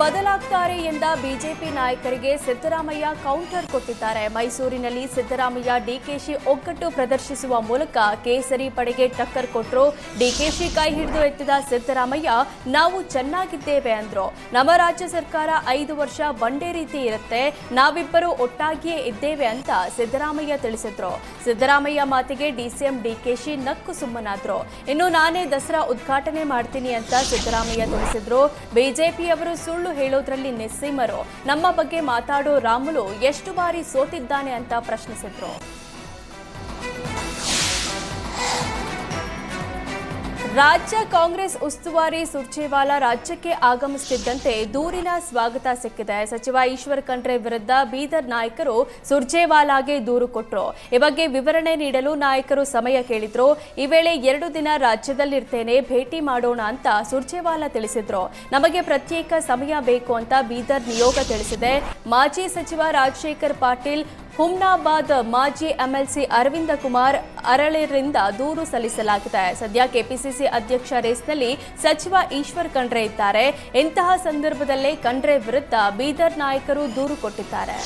ಬದಲಾಗ್ತಾರೆ ಎಂದ ಬಿಜೆಪಿ ನಾಯಕರಿಗೆ ಸಿದ್ದರಾಮಯ್ಯ ಕೌಂಟರ್ ಕೊಟ್ಟಿದ್ದಾರೆ. ಮೈಸೂರಿನಲ್ಲಿ ಸಿದ್ದರಾಮಯ್ಯ ಡಿಕೆಶಿ ಒಗ್ಗಟ್ಟು ಪ್ರದರ್ಶಿಸುವ ಮೂಲಕ ಕೇಸರಿ ಪಡೆಗೆ ಟಕ್ಕರ್ ಕೊಟ್ಟರು ಡಿಕೆಶಿ ಕೈ ಹಿಡಿದು ಎತ್ತಿದ ಸಿದ್ದರಾಮಯ್ಯ, ನಾವು ಚೆನ್ನಾಗಿದ್ದೇವೆ ಅಂದ್ರು. ನಮ್ಮ ರಾಜ್ಯ ಸರ್ಕಾರ ಐದು ವರ್ಷ ಬಂಡೆ ರೀತಿ ಇರುತ್ತೆ. ನಾವಿಬ್ಬರು ಒಟ್ಟಾಗಿಯೇ ಇದ್ದೇವೆ ಅಂತ ಸಿದ್ದರಾಮಯ್ಯ ತಿಳಿಸಿದ್ರು. ಸಿದ್ದರಾಮಯ್ಯ ಮಾತಿಗೆ ಡಿಸಿಎಂ ಡಿಕೆಶಿ ನಕ್ಕು ಸುಮ್ಮನಾದ್ರು. ಇನ್ನು ನಾನೇ ದಸರಾ ಉದ್ಘಾಟನೆ ಮಾಡ್ತೀನಿ ಅಂತ ಸಿದ್ದರಾಮಯ್ಯ ತಿಳಿಸಿದ್ರು. ಬಿಜೆಪಿಯವರು ಸುಳ್ಳು ಹೇಳೋದ್ರಲ್ಲಿ ನಿಸ್ಸೀಮರು ನಮ್ಮ ಬಗ್ಗೆ ಮಾತಾಡೋ ರಾಮುಲು ಎಷ್ಟು ಬಾರಿ ಸೋತಿದ್ದಾನೆ ಅಂತ ಪ್ರಶ್ನಿಸಿದ್ರು. ರಾಜ್ಯ ಕಾಂಗ್ರೆಸ್ ಉಸ್ತುವಾರಿ ಸುರ್ಜೇವಾಲಾ ರಾಜ್ಯಕ್ಕೆ ಆಗಮಿಸುತ್ತಿದ್ದಂತೆ ದೂರಿನ ಸ್ವಾಗತ ಸಿಕ್ಕಿದೆ. ಸಚಿವ ಈಶ್ವರ್ ಖಂಡ್ರೆ ವಿರುದ್ಧ ಬೀದರ್ ನಾಯಕರು ಸುರ್ಜೇವಾಲಾಗೆ ದೂರು ಕೊಟ್ಟರು ಈ ಬಗ್ಗೆ ವಿವರಣೆ ನೀಡಲು ನಾಯಕರು ಸಮಯ ಕೇಳಿದ್ರು. ಈ ವೇಳೆ ಎರಡು ದಿನ ರಾಜ್ಯದಲ್ಲಿರ್ತೇನೆ, ಭೇಟಿ ಮಾಡೋಣ ಅಂತ ಸುರ್ಜೇವಾಲಾ ತಿಳಿಸಿದ್ರು. ನಮಗೆ ಪ್ರತ್ಯೇಕ ಸಮಯ ಬೇಕು ಅಂತ ಬೀದರ್ ನಿಯೋಗ ತಿಳಿಸಿದೆ. ಮಾಜಿ ಸಚಿವ ರಾಜಶೇಖರ್ ಪಾಟೀಲ್ ಹುಮ್ನಾಬಾದ್ ಮಾಜಿ ಎಂಎಲ್ಸಿ ಅರವಿಂದ ಕುಮಾರ್ ಅರಳಿರಿಂದ ದೂರು ಸಲ್ಲಿಸಲಾಗಿದೆ. ಸದ್ಯ ಕೆಪಿಸಿಸಿ ಅಧ್ಯಕ್ಷ ರೇಸ್ನಲ್ಲಿ ಸಚಿವ ಈಶ್ವರ್ ಖಂಡ್ರೆ ಇದ್ದಾರೆ. ಇಂತಹ ಸಂದರ್ಭದಲ್ಲೇ ಖಂಡ್ರೆ ವಿರುದ್ಧ ಬೀದರ್ ನಾಯಕರು ದೂರು ಕೊಟ್ಟಿದ್ದಾರೆ.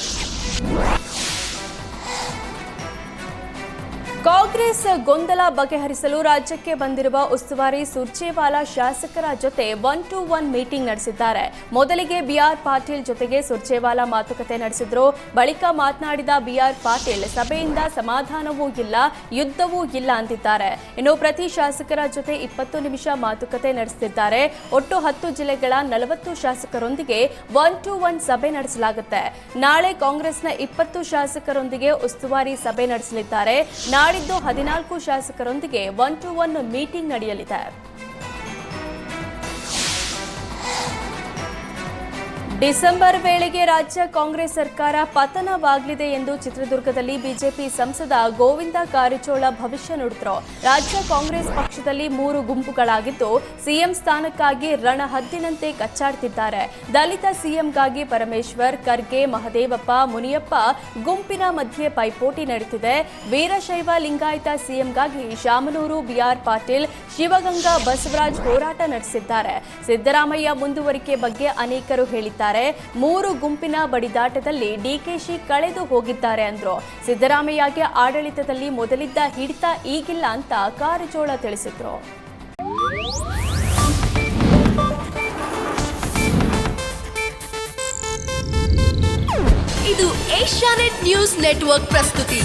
ಕಾಂಗ್ರೆಸ್ ಗೊಂದಲ ಬಗೆಹರಿಸಲು ರಾಜ್ಯಕ್ಕೆ ಬಂದಿರುವ ಉಸ್ತುವಾರಿ ಸುರ್ಜೇವಾಲಾ ಶಾಸಕರ ಜೊತೆ ಒನ್ ಟು ಒನ್ ಮೀಟಿಂಗ್ ನಡೆಸಿದ್ದಾರೆ. ಮೊದಲಿಗೆ ಬಿಆರ್ ಪಾಟೀಲ್ ಜೊತೆಗೆ ಸುರ್ಜೇವಾಲಾ ಮಾತುಕತೆ ನಡೆಸಿದ್ರು. ಬಳಿಕ ಮಾತನಾಡಿದ ಬಿಆರ್ ಪಾಟೀಲ್, ಸಭೆಯಿಂದ ಸಮಾಧಾನವೂ ಇಲ್ಲ, ಯುದ್ಧವೂ ಇಲ್ಲ ಅಂತಿದ್ದಾರೆ ಇನ್ನು ಪ್ರತಿ ಶಾಸಕರ ಜೊತೆ ಇಪ್ಪತ್ತು ನಿಮಿಷ ಮಾತುಕತೆ ನಡೆಸುತ್ತಿದ್ದಾರೆ ಒಟ್ಟು ಹತ್ತು ಜಿಲ್ಲೆಗಳ ನಲವತ್ತು ಶಾಸಕರೊಂದಿಗೆ ಒನ್ ಟು ಒನ್ ಸಭೆ ನಡೆಸಲಾಗುತ್ತೆ. ನಾಳೆ ಕಾಂಗ್ರೆಸ್ನ ಇಪ್ಪತ್ತು ಶಾಸಕರೊಂದಿಗೆ ಉಸ್ತುವಾರಿ ಸಭೆ ನಡೆಸಲಿದ್ದಾರೆ. ನಾಡಿದ್ದು ಹದಿನಾಲ್ಕು ಶಾಸಕರೊಂದಿಗೆ ಒನ್ ಟು ಒನ್ ಮೀಟಿಂಗ್ ನಡೆಯಲಿದೆ. ಡಿಸೆಂಬರ್ ವೇಳೆಗೆ ರಾಜ್ಯ ಕಾಂಗ್ರೆಸ್ ಸರ್ಕಾರ ಪತನವಾಗಲಿದೆ ಎಂದು ಚಿತ್ರದುರ್ಗದಲ್ಲಿ ಬಿಜೆಪಿ ಸಂಸದ ಗೋವಿಂದ ಕಾರಜೋಳ ಭವಿಷ್ಯ ನುಡಿದ್ರು. ರಾಜ್ಯ ಕಾಂಗ್ರೆಸ್ ಪಕ್ಷದಲ್ಲಿ ಮೂರು ಗುಂಪುಗಳಾಗಿದ್ದು, ಸಿಎಂ ಸ್ಥಾನಕ್ಕಾಗಿ ರಣಹದ್ದಿನಂತೆ ಕಚ್ಚಾಡ್ತಿದ್ದಾರೆ. ದಲಿತ ಸಿಎಂಗಾಗಿ ಪರಮೇಶ್ವರ್, ಖರ್ಗೆ, ಮಹದೇವಪ್ಪ, ಮುನಿಯಪ್ಪ ಗುಂಪಿನ ಮಧ್ಯೆ ಪೈಪೋಟಿ ನಡೆದಿದೆ. ವೀರಶೈವ ಲಿಂಗಾಯತ ಸಿಎಂಗಾಗಿ ಶಾಮನೂರು ಬಿಆರ್ ಪಾಟೀಲ್, ಶಿವಗಂಗಾ ಬಸವರಾಜ್ ಹೋರಾಟ ನಡೆಸಿದ್ದಾರೆ. ಸಿದ್ದರಾಮಯ್ಯ ಮುಂದುವರಿಕೆ ಬಗ್ಗೆ ಅನೇಕರು ಹೇಳಿದ್ದಾರೆ. ಮೂರು ಗುಂಪಿನ ಬಡಿದಾಟದಲ್ಲಿ ಡಿಕೆಶಿ ಕಳೆದು ಹೋಗಿದ್ದಾರೆ ಅಂದ್ರು. ಸಿದ್ದರಾಮಯ್ಯಗೆ ಆಡಳಿತದಲ್ಲಿ ಮೊದಲಿದ್ದ ಹಿಡಿತ ಈಗಿಲ್ಲ ಅಂತ ಕಾರಜೋಳ ತಿಳಿಸಿದ್ರು. ಇದು ಏಷ್ಯಾನೆಟ್ ನ್ಯೂಸ್ ನೆಟ್ವರ್ಕ್ ಪ್ರಸ್ತುತಿ.